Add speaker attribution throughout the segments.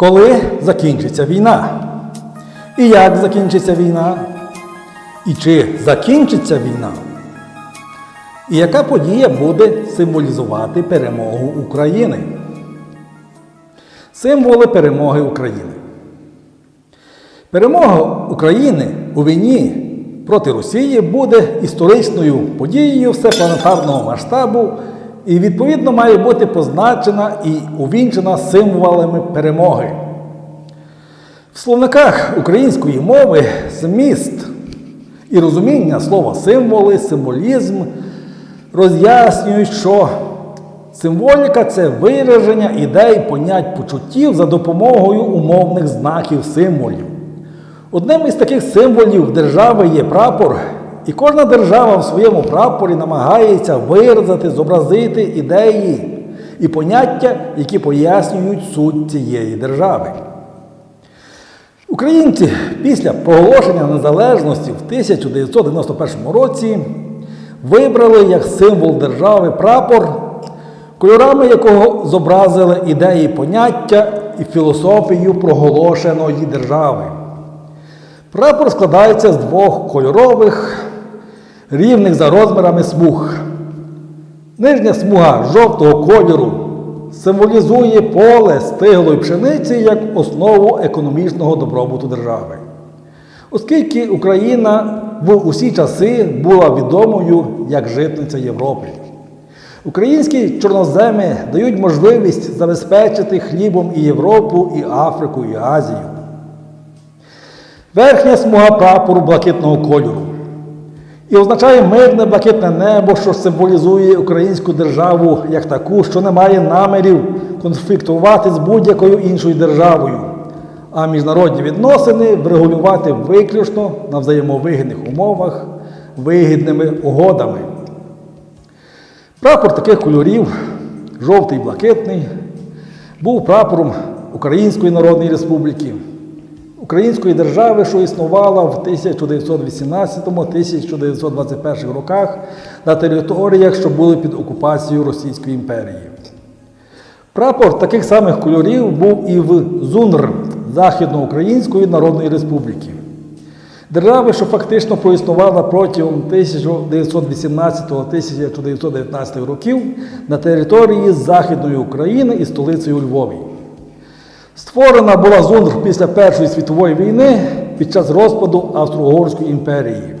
Speaker 1: Коли закінчиться війна? І як закінчиться війна? І чи закінчиться війна? І яка подія буде символізувати перемогу України? Символи перемоги України. Перемога України у війні проти Росії буде історичною подією всепланетарного масштабу і, відповідно, має бути позначена і увінчена символами перемоги. В словниках української мови зміст і розуміння слова символи, символізм роз'яснюють, що символіка це вираження ідей, понять, почуттів за допомогою умовних знаків символів. Одним із таких символів держави є прапор, і кожна держава в своєму прапорі намагається виразити, зобразити ідеї і поняття, які пояснюють суть цієї держави. Українці після проголошення незалежності в 1991 році вибрали як символ держави прапор, кольорами якого зобразили ідеї поняття і філософію проголошеної держави. Прапор складається з двох кольорових, рівних за розмірами смуг. Нижня смуга жовтого кольору символізує поле стиглої пшениці як основу економічного добробуту держави. Оскільки Україна в усі часи була відомою як житниця Європи. Українські чорноземи дають можливість забезпечити хлібом і Європу, і Африку, і Азію. Верхня смуга прапору блакитного кольору. І означає мирне блакитне небо, що символізує українську державу як таку, що не має намірів конфліктувати з будь-якою іншою державою, а міжнародні відносини врегулювати виключно на взаємовигідних умовах, вигідними угодами. Прапор таких кольорів, жовтий блакитний, був прапором Української Народної Республіки. Української держави, що існувала в 1918-1921 роках на територіях, що були під окупацією Російської імперії. Прапор таких самих кольорів був і в ЗУНР Західноукраїнської Народної Республіки. Держави, що фактично проіснувала протягом 1918-1919 років на території Західної України і столицею Львові. Створена була ЗУНР після Першої світової війни під час розпаду Австро-Угорської імперії.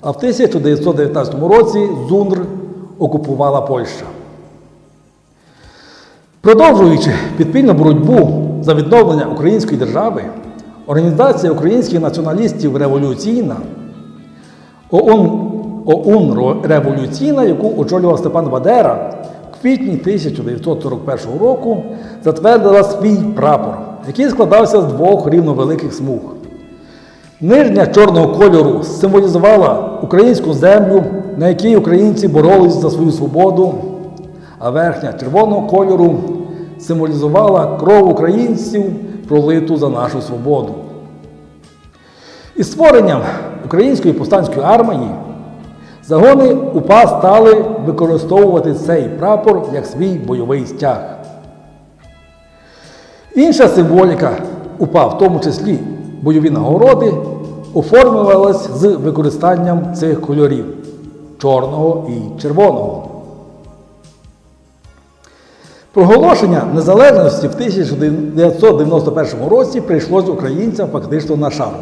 Speaker 1: А в 1919 році ЗУНР окупувала Польща. Продовжуючи підпільну боротьбу за відновлення української держави, Організація українських націоналістів революційна ОУН, ОУН Революційна, яку очолював Степан Бадера, квітні 1941 року затвердила свій прапор, який складався з двох рівновеликих смуг. Нижня чорного кольору символізувала українську землю, на якій українці боролись за свою свободу, а верхня червоного кольору символізувала кров українців, пролиту за нашу свободу. Із створенням Української повстанської армії загони УПА стали використовувати цей прапор як свій бойовий стяг. Інша символіка УПА, в тому числі бойові нагороди, оформлювалась з використанням цих кольорів чорного і червоного. Проголошення незалежності в 1991 році прийшлось українцям фактично на шару,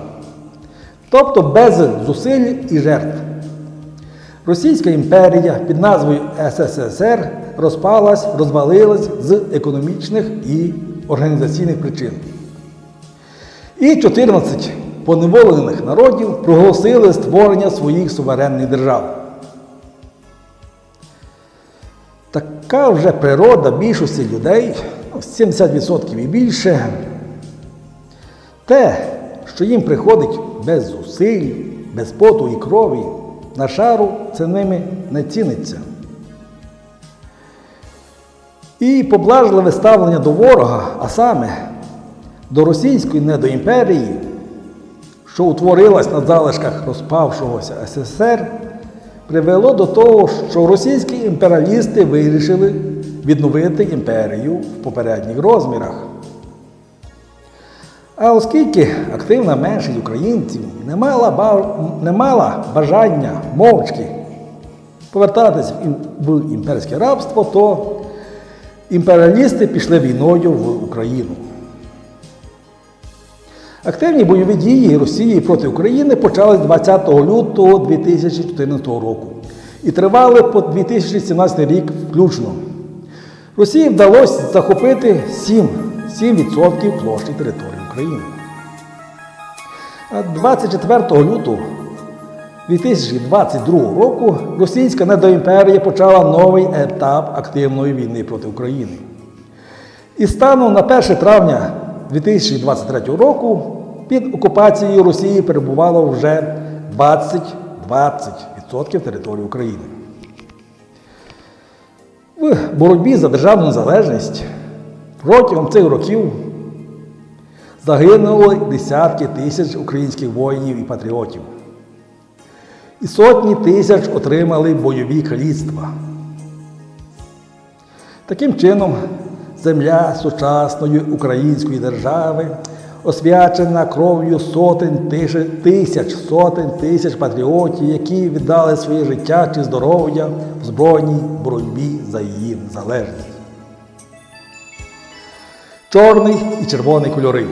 Speaker 1: тобто без зусиль і жертв. Російська імперія під назвою СССР розпалась, розвалилась з економічних і організаційних причин. І 14 поневолених народів проголосили створення своїх суверенних держав. Така вже природа більшості людей, ну, 70% і більше, те, що їм приходить без зусиль, без поту і крові, на шару це ними не ціниться. І поблажливе ставлення до ворога, а саме до російської недоімперії, що утворилась на залишках розпавшогося СССР, привело до того, що російські імперіалісти вирішили відновити імперію в попередніх розмірах. А оскільки активна меншість українців не мала, не мала бажання мовчки повертатись в імперське рабство, то імперіалісти пішли війною в Україну. Активні бойові дії Росії проти України почались 20 лютого 2014 року і тривали по 2017 рік включно. Росії вдалося захопити 7, 7% площі території України. 24 лютого 2022 року російська недоімперія почала новий етап активної війни проти України. І станом на 1 травня 2023 року під окупацією Росії перебувало вже 20-20% території України. В боротьбі за державну незалежність протягом цих років загинули десятки тисяч українських воїнів і патріотів. І сотні тисяч отримали бойові каліцтва. Таким чином, земля сучасної української держави освячена кров'ю сотень тисяч, сотень тисяч патріотів, які віддали своє життя чи здоров'я в збройній боротьбі за її незалежність. Чорний і червоний кольори.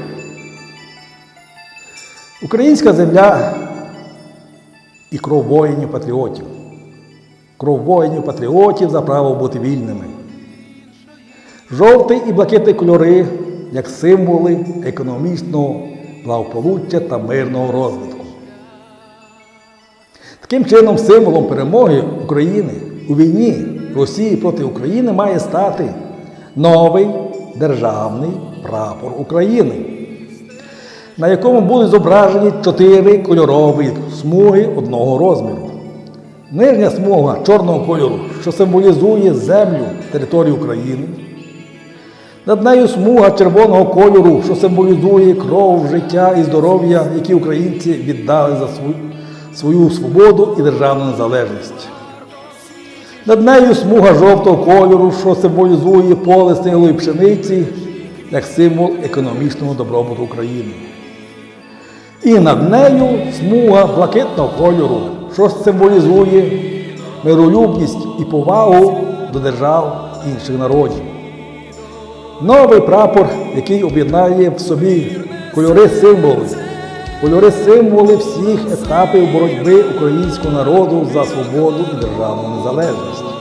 Speaker 1: Українська земля і кров воїнів патріотів. Кров воїнів патріотів за право бути вільними. Жовтий і блакитний кольори як символи економічного благополуччя та мирного розвитку. Таким чином, символом перемоги України у війні Росії проти України має стати новий державний прапор України, на якому будуть зображені чотири кольорові смуги одного розміру. Нижня смуга чорного кольору, що символізує землю території України. Над нею смуга червоного кольору, що символізує кров, життя і здоров'я, які українці віддали за свою, свободу і державну незалежність. Над нею смуга жовтого кольору, що символізує поле силої пшениці як символ економічного добробуту України. І над нею смуга блакитного кольору, що символізує миролюбність і повагу до держав інших народів. Новий прапор, який об'єднає в собі кольори символи, кольори символи всіх етапів боротьби українського народу за свободу і державну незалежність.